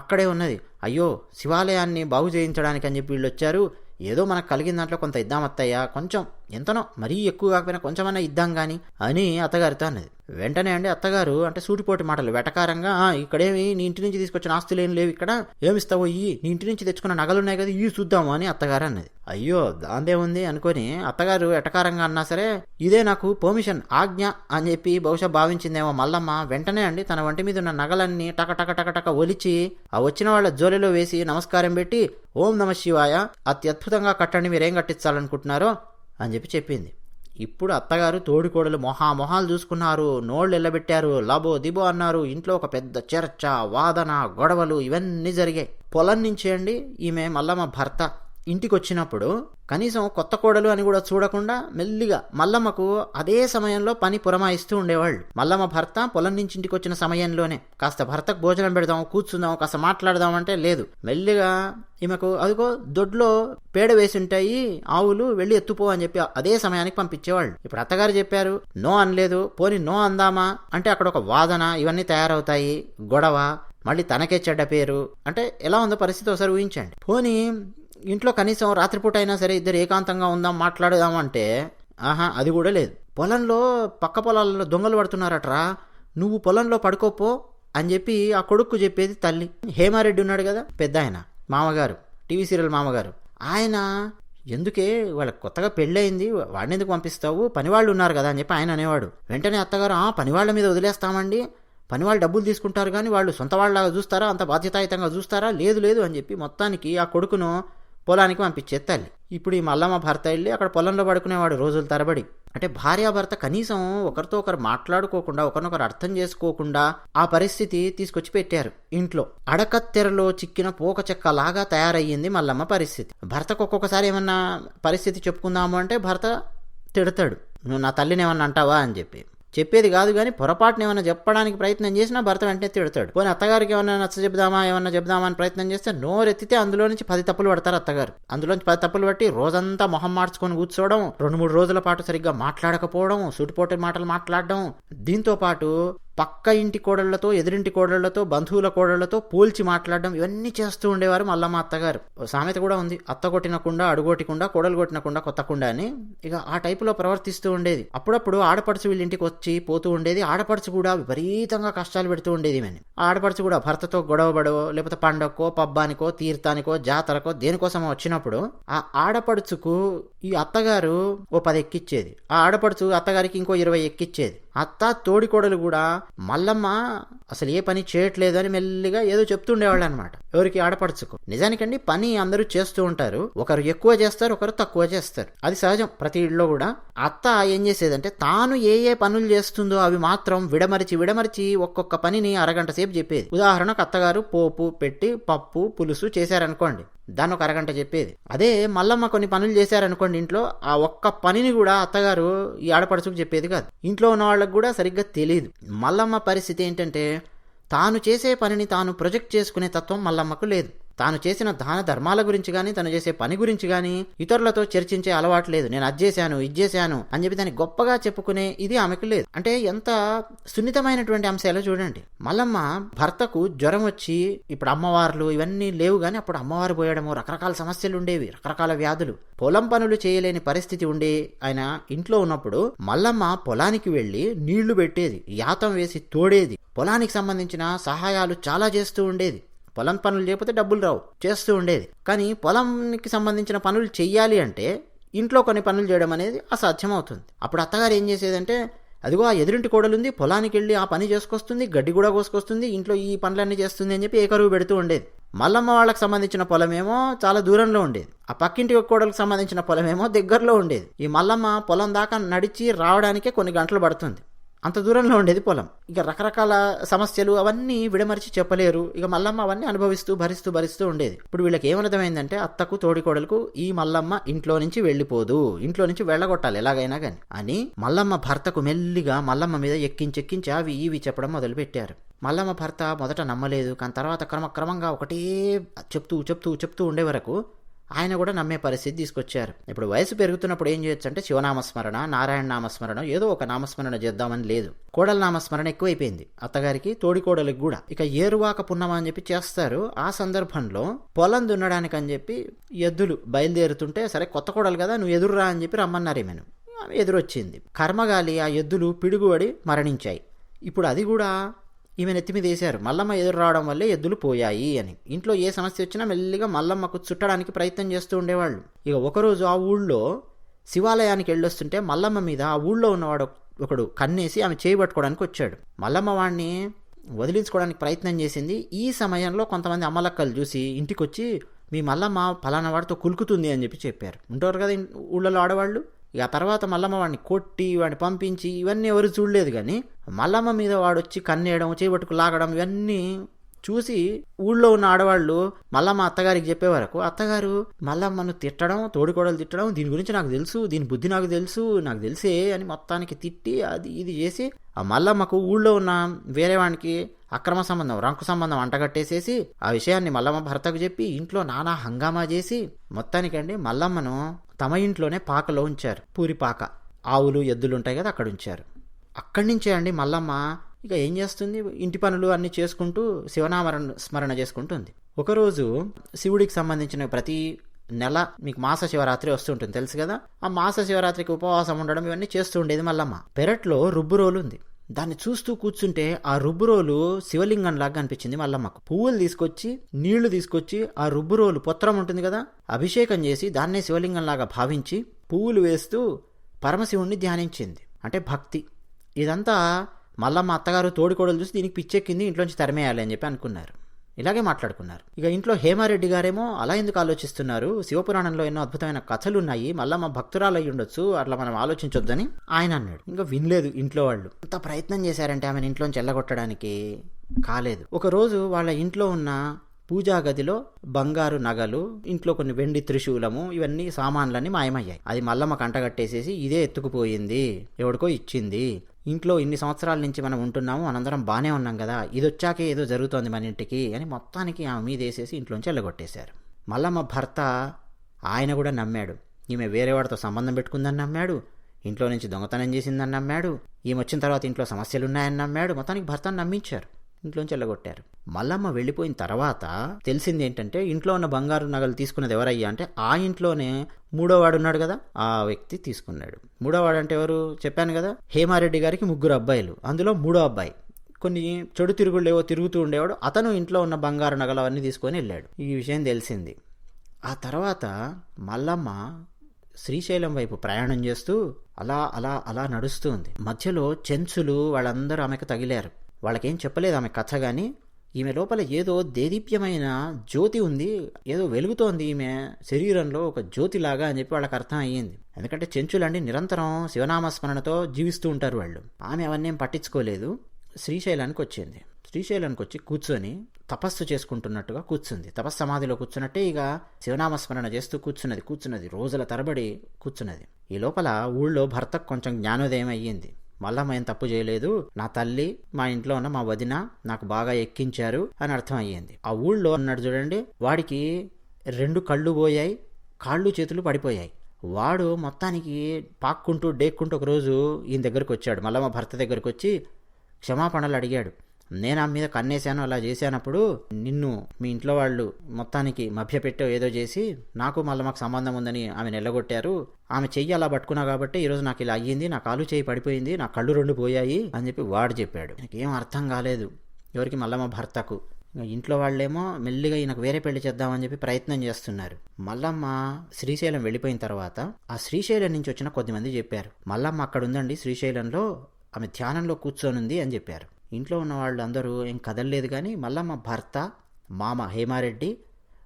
అక్కడే ఉన్నది. అయ్యో శివాలయాన్ని బాగు చేయించడానికి అని చెప్పి వీళ్ళు వచ్చారు ఏదో మనకు కలిగిన దాంట్లో కొంత ఇద్దాం అత్తయ్య కొంచెం ఎంతనో మరీ ఎక్కువ కాకపోయినా కొంచెమన్నా ఇద్దాం గాని అని అత్తగారితో అన్నది. వెంటనే అండి అత్తగారు అంటే సూటిపోటి మాటలు వెటకారంగా ఇక్కడేమి నీ ఇంటి నుంచి తీసుకొచ్చిన ఆస్తులు ఏం లేవు ఇక్కడ? ఏమిస్తావో ఇయ్యి నీ ఇంటి నుంచి తెచ్చుకున్న నగలు ఉన్నాయి కదా ఇవి చూద్దాము అని అత్తగారు అన్నది. అయ్యో దాందే ఉంది అనుకొని అత్తగారు ఎటకారంగా అన్నా సరే ఇదే నాకు పర్మిషన్ ఆజ్ఞ అని చెప్పి బహుశా భావించిందేమో మల్లమ్మ. వెంటనే అండి తన వంటి మీద ఉన్న నగలన్నీ టక టక టక టక ఒలిచి ఆ వచ్చిన వాళ్ళ జోలిలో వేసి నమస్కారం పెట్టి ఓం నమ శివాయ అత్యద్భుతంగా కట్టండి మీరేం కట్టించాలనుకుంటున్నారో అని చెప్పి చెప్పింది. ఇప్పుడు అత్తగారు తోడికోడలు మొహా మొహాలు చూసుకున్నారు. నోళ్ళు ఎల్లబెట్టారు. లబో దిబో అన్నారు. ఇంట్లో ఒక పెద్ద చర్చ వాదన గొడవలు ఇవన్నీ జరిగాయి. పొలం నుంచేయండి. అండి ఈమె మల్లమ్మ భర్త. ఇంటికి వచ్చినప్పుడు కనీసం కొత్త కోడలు అని కూడా చూడకుండా మెల్లిగా మల్లమ్మకు అదే సమయంలో పని పురమాయిస్తూ ఉండేవాళ్ళు. మల్లమ్మ భర్త పొలం నుంచి ఇంటికి వచ్చిన సమయంలోనే కాస్త భర్తకు భోజనం పెడదాం కూర్చుందాం కాస్త మాట్లాడదాం అంటే లేదు. మెల్లిగా ఈమెకు అదిగో దొడ్లో పేడ వేసి ఉంటాయి ఆవులు వెళ్ళి ఎత్తుపో అని చెప్పి అదే సమయానికి పంపించేవాళ్ళు. ఇప్పుడు అత్తగారు చెప్పారు నో అనలేదు పోని నో అందామా? అంటే అక్కడ ఒక వాదన ఇవన్నీ తయారవుతాయి. గొడవ మళ్ళీ తనకే చెడ్డ పేరు అంటే ఎలా ఉందో పరిస్థితి ఒకసారి ఊహించండి. పోనీ ఇంట్లో కనీసం రాత్రిపూట అయినా సరే ఇద్దరు ఏకాంతంగా ఉందాం మాట్లాడదాం అంటే ఆహా అది కూడా లేదు. పొలంలో పక్క పొలాల్లో దొంగలు పడుతున్నారట్రా. నువ్వు పొలంలో పడుకోపో అని చెప్పి ఆ కొడుకు చెప్పేది తల్లి. హేమారెడ్డి ఉన్నాడు కదా పెద్ద ఆయన మామగారు టీవీ సీరియల్ మామగారు. ఆయన ఎందుకే వాళ్ళకి కొత్తగా పెళ్ళయింది వాడిని ఎందుకు పంపిస్తావు? పనివాళ్ళు ఉన్నారు కదా అని చెప్పి ఆయన అనేవాడు. వెంటనే అత్తగారు ఆ పనివాళ్ళ మీద వదిలేస్తామండి. పనివాళ్ళు డబ్బులు తీసుకుంటారు కానీ వాళ్ళు సొంత వాళ్ళలాగా చూస్తారా? అంత బాధ్యతాయుతంగా చూస్తారా? లేదు లేదు అని చెప్పి మొత్తానికి ఆ కొడుకును పొలానికి పంపించేది తల్లి. ఇప్పుడు ఈ మల్లమ్మ భర్త వెళ్ళి అక్కడ పొలంలో పడుకునేవాడు రోజుల తరబడి. అంటే భార్యాభర్త కనీసం ఒకరితో ఒకరు మాట్లాడుకోకుండా ఒకరినొకరు అర్థం చేసుకోకుండా ఆ పరిస్థితి తీసుకొచ్చి పెట్టారు ఇంట్లో. అడకత్తెరలో చిక్కిన పోక చెక్క లాగా తయారయ్యింది మల్లమ్మ పరిస్థితి. భర్తకు ఒక్కొక్కసారి ఏమన్నా పరిస్థితి చెప్పుకుందాము అంటే భర్త తిడతాడు. నువ్వు నా తల్లిని ఏమన్నా అంటావా? అని చెప్పి. చెప్పేది కాదు కానీ పొరపాటున ఏమైనా చెప్పడానికి ప్రయత్నం చేసినా భర్త వెంటనే తిడతాడు. పోనీ అత్తగారికి ఏమైనా నచ్చ చెబుదామా ఏమన్నా చెబుదామా అని ప్రయత్నం చేస్తే నోరెత్తితే అందులో నుంచి పది తప్పులు పడతారు అత్తగారు. అందులోంచి పది తప్పులు పట్టి రోజంతా మొహం మార్చుకొని కూర్చోవడం రెండు మూడు రోజుల పాటు సరిగ్గా మాట్లాడకపోవడం సుటిపోటి మాటలు మాట్లాడడం దీంతో పాటు పక్క ఇంటి కోడళ్ళతో ఎదురింటి కోడళ్ళతో బంధువుల కోడళ్ళతో పోల్చి మాట్లాడడం ఇవన్నీ చేస్తూ ఉండేవారు మల్లమ్మ అత్తగారు. సామెత కూడా ఉంది. అత్త కొట్టినకుండా అడుగొట్టకుండా కోడలు కొట్టినకుండా కొత్త అని. ఇక ఆ టైపులో ప్రవర్తిస్తూ ఉండేది. అప్పుడప్పుడు ఆడపడుచు వీళ్ళ ఇంటికి వచ్చి పోతూ ఉండేది. ఆడపడుచు కూడా విపరీతంగా కష్టాలు పెడుతూ ఉండేది మేము ఆడపడుచు కూడా భర్తతో గొడవబడో లేకపోతే పండగకో పబ్బానికో తీర్థానికో జాతరకో దేనికోసమో వచ్చినప్పుడు ఆ ఆడపడుచుకు ఈ అత్తగారు ఓ పది ఎక్కిచ్చేది. ఆ ఆడపడుచు అత్తగారికి ఇంకో ఇరవై ఎక్కిచ్చేది. అత్త తోడికోడలు కూడా మల్లమ్మ అసలు ఏ పని చేయట్లేదు అని మెల్లిగా ఏదో చెప్తుండేవాళ్ళు అనమాట ఎవరికి? ఆడపడుచుకో. నిజానికండి పని అందరూ చేస్తూ ఉంటారు. ఒకరు ఎక్కువ చేస్తారు ఒకరు తక్కువ చేస్తారు. అది సహజం. ప్రతి ఇళ్ళలో కూడా అత్త ఏం చేసేదంటే తాను ఏ ఏ పనులు చేస్తుందో అవి మాత్రం విడమరిచి విడమరిచి ఒక్కొక్క పనిని అరగంట సేపు చెప్పేది. ఉదాహరణకు అత్తగారు పోపు పెట్టి పప్పు పులుసు చేశారనుకోండి. దాన్ని ఒక అరగంట చెప్పేది. అదే మల్లమ్మ కొన్ని పనులు చేశారనుకోండి ఇంట్లో ఆ ఒక్క పనిని కూడా అత్తగారు ఈ ఆడపడుచుకు చెప్పేది కాదు. ఇంట్లో ఉన్న వాళ్ళకి కూడా సరిగ్గా తెలియదు మల్లమ్మ పరిస్థితి ఏంటంటే తాను చేసే పనిని తాను ప్రొజెక్ట్ చేసుకునే తత్వం మల్లమ్మకు లేదు. తాను చేసిన దాన ధర్మాల గురించి కానీ తను చేసే పని గురించి కానీ ఇతరులతో చర్చించే అలవాటు లేదు. నేను అది చేశాను ఇది చేశాను అని చెప్పి దాన్ని గొప్పగా చెప్పుకునే ఇది ఆమెకు లేదు. అంటే ఎంత సున్నితమైనటువంటి అంశాలు చూడండి. మల్లమ్మ భర్తకు జ్వరం వచ్చి ఇప్పుడు అమ్మవార్లు ఇవన్నీ లేవు కానీ అప్పుడు అమ్మవారు పోయడము రకరకాల సమస్యలు ఉండేవి రకరకాల వ్యాధులు. పొలం పనులు చేయలేని పరిస్థితి ఉండి ఆయన ఇంట్లో ఉన్నప్పుడు మల్లమ్మ పొలానికి వెళ్ళి నీళ్ళు పెట్టేది యాతం వేసి తోడేది. పొలానికి సంబంధించిన సహాయాలు చాలా చేస్తూ ఉండేది. పొలం పనులు చేయకపోతే డబ్బులు రావు. చేస్తూ ఉండేది. కానీ పొలంకి సంబంధించిన పనులు చెయ్యాలి అంటే ఇంట్లో కొన్ని పనులు చేయడం అనేది అసాధ్యం అవుతుంది అప్పుడు అత్తగారు ఏం చేసేదంటే అదిగో ఆ ఎదురింటి కోడలుంది పొలానికి వెళ్ళి ఆ పని చేసుకొస్తుంది గడ్డి కూడా కోసుకొస్తుంది ఇంట్లో ఈ పనులన్నీ చేస్తుంది అని చెప్పి ఏకరువు పెడుతూ ఉండేది. మల్లమ్మ వాళ్ళకి సంబంధించిన పొలమేమో చాలా దూరంలో ఉండేది. ఆ పక్కింటి కోడలకు సంబంధించిన పొలమేమో దగ్గరలో ఉండేది. ఈ మల్లమ్మ పొలం దాకా నడిచి రావడానికే కొన్ని గంటలు పడుతుంది. అంత దూరంలో ఉండేది పొలం. ఇక రకరకాల సమస్యలు అవన్నీ విడమరిచి చెప్పలేరు. ఇక మల్లమ్మ అవన్నీ అనుభవిస్తూ భరిస్తూ భరిస్తూ ఉండేది. ఇప్పుడు వీళ్ళకి ఏమర్థమైందంటే అత్తకు తోడికోడలకు ఈ మల్లమ్మ ఇంట్లో నుంచి వెళ్ళిపోదు. ఇంట్లో నుంచి వెళ్ళగొట్టాలి ఎలాగైనా కానీ అని మల్లమ్మ భర్తకు మెల్లిగా మల్లమ్మ మీద ఎక్కించి ఎక్కించి అవి ఇవి చెప్పడం మొదలుపెట్టారు మల్లమ్మ భర్త మొదట నమ్మలేదు. కానీ తర్వాత క్రమక్రమంగా ఒకటే చెప్తూ చెప్తూ చెప్తూ ఉండే వరకు ఆయన కూడా నమ్మే పరిస్థితి తీసుకొచ్చారు. ఇప్పుడు వయసు పెరుగుతున్నప్పుడు ఏం చేయొచ్చు అంటే శివనామస్మరణ నారాయణ నామస్మరణ ఏదో ఒక నామస్మరణ చేద్దామని లేదు. కోడల నామస్మరణ ఎక్కువైపోయింది. అత్తగారికి తోడి కోడలికి కూడా. ఇక ఏరువాక పున్నమ అని చెప్పి చేస్తారు. ఆ సందర్భంలో పొలం దున్నడానికి అని చెప్పి ఎద్దులు బయలుదేరుతుంటే సరే కొత్త కోడలు కదా నువ్వు ఎదురురా అని చెప్పి రమ్మన్నారు ఈమెను. ఎదురొచ్చింది. కర్మగాలి ఆ ఎద్దులు పిడుగుబడి మరణించాయి. ఇప్పుడు అది కూడా ఈమె నెత్తి వేశారు. మల్లమ్మ ఎదురు రావడం వల్లే ఎద్దులు పోయాయి అని. ఇంట్లో ఏ సమస్య వచ్చినా మెల్లిగా మల్లమ్మకు చుట్టడానికి ప్రయత్నం చేస్తూ ఉండేవాళ్ళు. ఇక ఒకరోజు ఆ ఊళ్ళో శివాలయానికి వెళ్ళొస్తుంటే మల్లమ్మ మీద ఆ ఊళ్ళో ఉన్నవాడు ఒకడు కన్నేసి ఆమె చేయబట్టుకోవడానికి వచ్చాడు. మల్లమ్మ వాడిని వదిలించుకోవడానికి ప్రయత్నం చేసింది. ఈ సమయంలో కొంతమంది అమ్మలక్కలు చూసి ఇంటికి వచ్చి మీ మల్లమ్మ ఫలానా వాడితో కులుకుతుంది అని చెప్పి చెప్పారు. ఉంటారు కదా ఊళ్ళలో ఆడవాళ్ళు? ఇక ఆ తర్వాత మల్లమ్మ వాడిని కొట్టి వాడిని పంపించి ఇవన్నీ ఎవరు చూడలేదు కానీ మల్లమ్మ మీద వాడు వచ్చి కన్నేయడం చేపట్టుకు లాగడం ఇవన్నీ చూసి ఊళ్ళో ఉన్న ఆడవాళ్ళు మల్లమ్మ అత్తగారికి చెప్పే వరకు అత్తగారు మల్లమ్మను తిట్టడం తోడికోడలు తిట్టడం దీని గురించి నాకు తెలుసు దీని బుద్ధి నాకు తెలుసు నాకు తెలిసే అని మొత్తానికి తిట్టి అది ఇది చేసి ఆ మల్లమ్మకు ఊళ్ళో ఉన్న వేరే వానికి అక్రమ సంబంధం రంకు సంబంధం అంటగట్టేసేసి ఆ విషయాన్ని మల్లమ్మ భర్తకు చెప్పి ఇంట్లో నానా హంగామా చేసి మొత్తానికండి మల్లమ్మను తమ ఇంట్లోనే పాకలో ఉంచారు పూరి పాక. ఆవులు ఎద్దులు ఉంటాయి కదా అక్కడ ఉంచారు. అక్కడి నుంచే అండి మల్లమ్మ ఇక ఏం చేస్తుంది? ఇంటి పనులు అన్ని చేసుకుంటూ శివనామరణ స్మరణ చేసుకుంటుంది. ఒకరోజు శివుడికి సంబంధించిన ప్రతి నెల మీకు మాస శివరాత్రి వస్తుంటుంది తెలుసు కదా? ఆ మాస శివరాత్రికి ఉపవాసం ఉండడం ఇవన్నీ చేస్తూ ఉండేది మల్లమ్మ. పెరట్లో రుబ్బు రోలు ఉంది. దాన్ని చూస్తూ కూర్చుంటే ఆ రుబ్బురోలు శివలింగం లాగా అనిపించింది మల్లమ్మకు. పువ్వులు తీసుకొచ్చి నీళ్ళు తీసుకొచ్చి ఆ రుబ్బురోలు పొత్రం ఉంటుంది కదా? అభిషేకం చేసి దాన్నే శివలింగం లాగా భావించి పువ్వులు వేస్తూ పరమశివుణ్ణి ధ్యానించింది. అంటే భక్తి. ఇదంతా మల్లమ్మ అత్తగారు తోడికోడలు చూసి దీనికి పిచ్చెక్కింది ఇంట్లోంచి తరిమేయాలి అని చెప్పి అనుకున్నారు. ఇలాగే మాట్లాడుకున్నారు. ఇక ఇంట్లో హేమారెడ్డి గారేమో అలా ఎందుకు ఆలోచిస్తున్నారు? శివపురాణంలో ఎన్నో అద్భుతమైన కథలు ఉన్నాయి మల్లమ్మ భక్తురాలు అయి ఉండొచ్చు అట్లా మనం ఆలోచించొద్దని ఆయన అన్నాడు. ఇంకా వినలేదు ఇంట్లో వాళ్ళు. ఇంత ప్రయత్నం చేశారంటే ఆమెను ఇంట్లోంచి వెళ్ళగొట్టడానికి కాలేదు. ఒకరోజు వాళ్ళ ఇంట్లో ఉన్న పూజా గదిలో బంగారు నగలు ఇంట్లో కొన్ని వెండి త్రిశూలము ఇవన్నీ సామాన్లన్నీ మాయమయ్యాయి. అది మల్లమ్మ కంటగట్టేసేసి ఇదే ఎత్తుకుపోయింది ఎవడికో ఇచ్చింది. ఇంట్లో ఇన్ని సంవత్సరాల నుంచి మనం ఉంటున్నాము మనందరం బాగానే ఉన్నాం కదా ఇది వచ్చాకే ఏదో జరుగుతోంది మన ఇంటికి అని మొత్తానికి ఆమె మీద వేసేసి ఇంట్లోంచి వెళ్ళగొట్టేశారు. మళ్ళా మా భర్త ఆయన కూడా నమ్మాడు. ఈమె వేరేవాడితో సంబంధం పెట్టుకుందని నమ్మాడు ఇంట్లో నుంచి దొంగతనం చేసిందని నమ్మాడు ఈమె వచ్చిన తర్వాత ఇంట్లో సమస్యలు ఉన్నాయని నమ్మాడు మొత్తానికి భర్తను నమ్మించారు. ఇంట్లోంచి వెళ్ళగొట్టారు. మల్లమ్మ వెళ్ళిపోయిన తర్వాత తెలిసింది ఏంటంటే ఇంట్లో ఉన్న బంగారు నగలు తీసుకున్నది ఎవరయ్యా అంటే ఆ ఇంట్లోనే మూడోవాడు ఉన్నాడు కదా ఆ వ్యక్తి తీసుకున్నాడు. మూడోవాడు అంటే ఎవరు? చెప్పాను కదా హేమారెడ్డి గారికి ముగ్గురు అబ్బాయిలు. అందులో మూడో అబ్బాయి. కొన్ని చెడు తిరుగుళ్ళు ఏవో తిరుగుతూ ఉండేవాడు. అతను ఇంట్లో ఉన్న బంగారు నగలు అవన్నీ తీసుకొని వెళ్ళాడు. ఈ విషయం తెలిసింది. ఆ తర్వాత మల్లమ్మ శ్రీశైలం వైపు ప్రయాణం చేస్తూ అలా అలా అలా నడుస్తూ ఉంది. మధ్యలో చెంచులు వాళ్ళందరూ ఆమెకు తగిలారు. వాళ్ళకేం చెప్పలేదు ఆమె కథ కానీ ఈమె లోపల ఏదో దేదీప్యమైన జ్యోతి ఉంది. ఏదో వెలుగుతోంది ఈమె శరీరంలో ఒక జ్యోతిలాగా అని చెప్పి వాళ్ళకి అర్థం అయ్యింది. ఎందుకంటే చెంచులండి నిరంతరం శివనామస్మరణతో జీవిస్తూ ఉంటారు వాళ్ళు. ఆమె అవన్నీ పట్టించుకోలేదు. శ్రీశైలానికి వచ్చింది. శ్రీశైలానికి వచ్చి కూర్చొని తపస్సు చేసుకుంటున్నట్టుగా కూర్చుంది. తపస్సు సమాధిలో కూర్చున్నట్టే ఇక శివనామస్మరణ చేస్తూ కూర్చున్నది. కూర్చున్నది. రోజుల తరబడి కూర్చున్నది. ఈ లోపల ఊళ్ళో భర్తకు కొంచెం జ్ఞానోదయం అయ్యింది. మల్లమ్మ మేము తప్పు చేయలేదు. నా తల్లి మా ఇంట్లో ఉన్న మా వదిన నాకు బాగా ఎక్కించారు అని అర్థం అయ్యింది. ఆ ఊళ్ళో అన్నాడు చూడండి వాడికి రెండు కళ్ళు పోయాయి కాళ్ళు చేతులు పడిపోయాయి. వాడు మొత్తానికి పాక్కుంటూ డేక్కుంటూ ఒకరోజు ఈయన దగ్గరకు వచ్చాడు. మల్లమ్మ భర్త దగ్గరకు వచ్చి క్షమాపణలు అడిగాడు. నేను ఆ మీద కన్నేశాను అలా చేసానప్పుడు నిన్ను మీ ఇంట్లో వాళ్ళు మొత్తానికి మభ్యపెట్టో ఏదో చేసి నాకు మళ్ళీ మాకు సంబంధం ఉందని ఆమె నిల్లగొట్టారు ఆమె చెయ్యి అలా పట్టుకున్నా కాబట్టి ఈరోజు నాకు ఇలా అయ్యింది నా కాలు చేయి పడిపోయింది నా కళ్ళు రెండు పోయాయి అని చెప్పి వాడు చెప్పాడు. నాకేం అర్థం కాలేదు. ఎవరికి మల్లమ్మ భర్తకు. ఇంట్లో వాళ్ళేమో మెల్లిగా ఈయనకు వేరే పెళ్ళి చేద్దామని చెప్పి ప్రయత్నం చేస్తున్నారు. మల్లమ్మ శ్రీశైలం వెళ్ళిపోయిన తర్వాత ఆ శ్రీశైలం నుంచి వచ్చిన కొద్దిమంది చెప్పారు. మల్లమ్మ అక్కడ ఉందండి శ్రీశైలంలో ఆమె ధ్యానంలో కూర్చొనుంది అని చెప్పారు. ఇంట్లో ఉన్న వాళ్ళు అందరూ ఏం కదలలేదు కానీ మల్లమ్మ భర్త మామ హేమారెడ్డి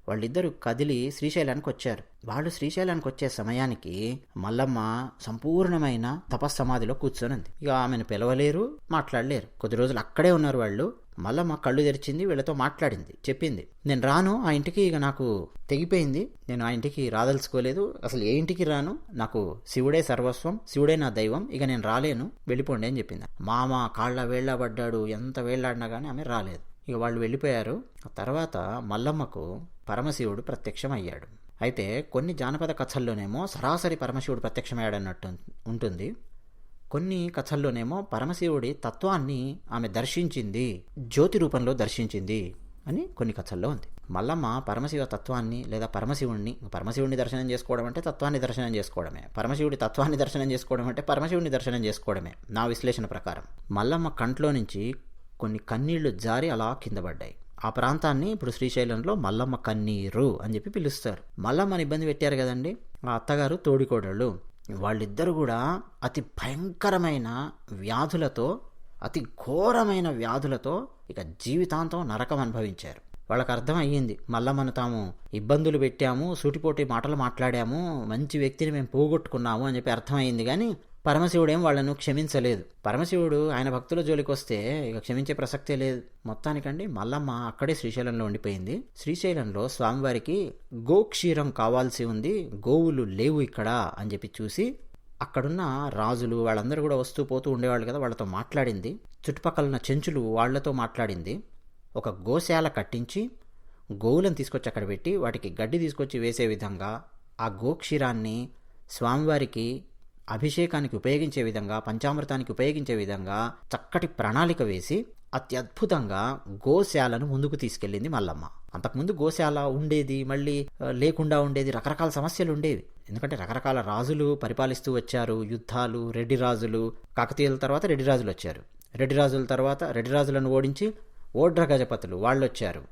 వాళ్ళిద్దరూ కదిలి శ్రీశైలానికి వచ్చారు. వాళ్ళు శ్రీశైలానికి వచ్చే సమయానికి మల్లమ్మ సంపూర్ణమైన తపస్సమాధిలో కూర్చొనుంది. ఇక ఆమెను పిలవలేరు మాట్లాడలేరు. కొద్ది రోజులు అక్కడే ఉన్నారు వాళ్ళు. మల్లమ్మ కళ్ళు తెరిచింది వీళ్ళతో మాట్లాడింది చెప్పింది. నేను రాను ఆ ఇంటికి ఇక నాకు తెగిపోయింది. నేను ఆ ఇంటికి రాదలుచుకోలేదు. అసలు ఏ ఇంటికి రాను? నాకు శివుడే సర్వస్వం శివుడే నా దైవం. ఇక నేను రాలేను. వెళ్ళిపోండి అని చెప్పింది. మామ కాళ్ళ వేళ్ళ పడ్డాడు. ఎంత వేళ్ళాడినా కానీ ఆమె రాలేదు. ఇక వాళ్ళు వెళ్ళిపోయారు. ఆ తర్వాత మల్లమ్మకు పరమశివుడు ప్రత్యక్షం అయ్యాడు అయితే కొన్ని జానపద కథల్లోనేమో సరాసరి పరమశివుడు ప్రత్యక్షమయ్యాడన్నట్టు ఉంటుంది. కొన్ని కథల్లోనేమో పరమశివుడి తత్వాన్ని ఆమె దర్శించింది జ్యోతి రూపంలో దర్శించింది అని కొన్ని కథల్లో ఉంది. మల్లమ్మ పరమశివ తత్వాన్ని లేదా పరమశివుణ్ణి పరమశివుడిని దర్శనం చేసుకోవడం అంటే తత్వాన్ని దర్శనం చేసుకోవడమే. పరమశివుడి తత్వాన్ని దర్శనం చేసుకోవడం అంటే పరమశివుడిని దర్శనం చేసుకోవడమే. నా విశ్లేషణ ప్రకారం మల్లమ్మ కంట్లో నుంచి కొన్ని కన్నీళ్ళు జారి అలా కింద పడ్డాయి. ఆ ప్రాంతాన్ని ఇప్పుడు శ్రీశైలంలో మల్లమ్మ కన్నీరు అని చెప్పి పిలుస్తారు. మల్లమ్మని ఇబ్బంది పెట్టారు కదండి. ఆ అత్తగారు తోడికోడళ్ళు. వాళ్ళిద్దరు కూడా అతి భయంకరమైన వ్యాధులతో అతి ఘోరమైన వ్యాధులతో ఇక జీవితాంతం నరకం అనుభవించారు. వాళ్ళకి అర్థమయ్యింది అయ్యింది మనం తాము ఇబ్బందులు పెట్టాము సూటిపోటి మాటలు మాట్లాడాము మంచి వ్యక్తిని మేము పోగొట్టుకున్నాము అని చెప్పి అర్థమైంది కానీ పరమశివుడేం వాళ్ళను క్షమించలేదు. పరమశివుడు ఆయన భక్తుల జోలికి వస్తే ఇక క్షమించే ప్రసక్తే లేదు. మొత్తానికండి మల్లమ్మ అక్కడే శ్రీశైలంలో ఉండిపోయింది. శ్రీశైలంలో స్వామివారికి గోక్షీరం కావాల్సి ఉంది గోవులు లేవు ఇక్కడ అని చెప్పి చూసి అక్కడున్న రాజులు వాళ్ళందరూ కూడా వస్తూ పోతూ ఉండేవాళ్ళు కదా వాళ్ళతో మాట్లాడింది. చుట్టుపక్కల ఉన్న చెంచులు వాళ్ళతో మాట్లాడింది. ఒక గోశాల కట్టించి గోవులను తీసుకొచ్చి అక్కడ పెట్టి వాటికి గడ్డి తీసుకొచ్చి వేసే విధంగా ఆ గోక్షీరాన్ని స్వామివారికి అభిషేకానికి ఉపయోగించే విధంగా పంచామృతానికి ఉపయోగించే విధంగా చక్కటి ప్రణాళిక వేసి అత్యద్భుతంగా గోశాలను ముందుకు తీసుకెళ్ళింది మల్లమ్మ. అంతకుముందు గోశాల ఉండేది మళ్ళీ లేకుండా ఉండేది రకరకాల సమస్యలు ఉండేవి. ఎందుకంటే రకరకాల రాజులు పరిపాలిస్తూ వచ్చారు యుద్ధాలు రెడ్డి రాజులు కాకతీయుల తర్వాత రెడ్డి రాజులు వచ్చారు. రెడ్డి రాజుల తర్వాత రెడ్డి రాజులను ఓడించి ఓడ్ర గజపతులు వాళ్ళు వచ్చారు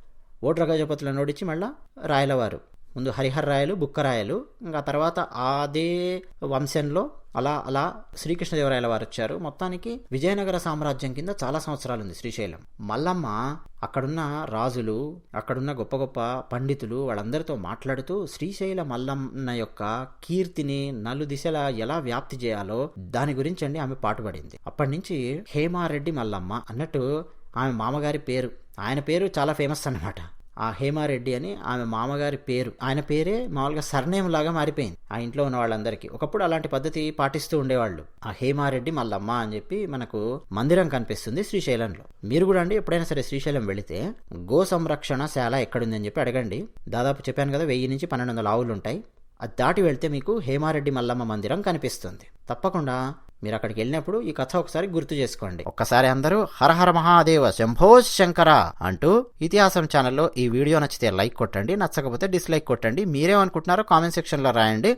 ఓడ్ర గజపతులను ఓడించి మళ్ళా రాయలవారు. ముందు హరిహర రాయలు బుక్కరాయలు ఇంకా తర్వాత అదే వంశంలో అలా అలా శ్రీకృష్ణదేవరాయల వారు వచ్చారు మొత్తానికి విజయనగర సామ్రాజ్యం కింద చాలా సంవత్సరాలు ఉంది శ్రీశైలం. మల్లమ్మ అక్కడున్న రాజులు అక్కడున్న గొప్ప గొప్ప పండితులు వాళ్ళందరితో మాట్లాడుతూ శ్రీశైల మల్లమ్మ యొక్క కీర్తిని నలు దిశలా ఎలా వ్యాప్తి చేయాలో దాని గురించి అండి ఆమె పాటుపడింది. అప్పటి నుంచి హేమారెడ్డి మల్లమ్మ అన్నట్టు ఆమె మామగారి పేరు ఆయన పేరు చాలా ఫేమస్ అన్నమాట. ఆ హేమారెడ్డి అని ఆమె మామగారి పేరు. ఆయన పేరే మామూలుగా సర్నేమ్ లాగా మారిపోయింది ఆ ఇంట్లో ఉన్న వాళ్ళందరికీ. ఒకప్పుడు అలాంటి పద్ధతి పాటిస్తూ ఉండేవాళ్ళు. ఆ హేమారెడ్డి మల్లమ్మ అని చెప్పి మనకు మందిరం కనిపిస్తుంది శ్రీశైలంలో. మీరు కూడా అండి ఎప్పుడైనా సరే శ్రీశైలం వెళితే గో సంరక్షణ శాల ఎక్కడుంది అని చెప్పి అడగండి. దాదాపు చెప్పాను కదా వెయ్యి నుంచి పన్నెండు వందల ఆవులు ఉంటాయి అది దాటి వెళ్తే మీకు హేమారెడ్డి మల్లమ్మ మందిరం కనిపిస్తుంది. తప్పకుండా మీరు అక్కడికి వెళ్ళినప్పుడు ఈ కథ ఒకసారి గుర్తు చేసుకోండి. ఒక్కసారి అందరూ హరహర మహాదేవ శంభో శంకర అంటూ ఇతిహాసం ఛానల్లో ఈ వీడియో నచ్చితే లైక్ కొట్టండి నచ్చకపోతే డిస్లైక్ కొట్టండి. మీరేమనుకుంటున్నారో కామెంట్ సెక్షన్లో రాయండి.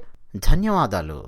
ధన్యవాదాలు.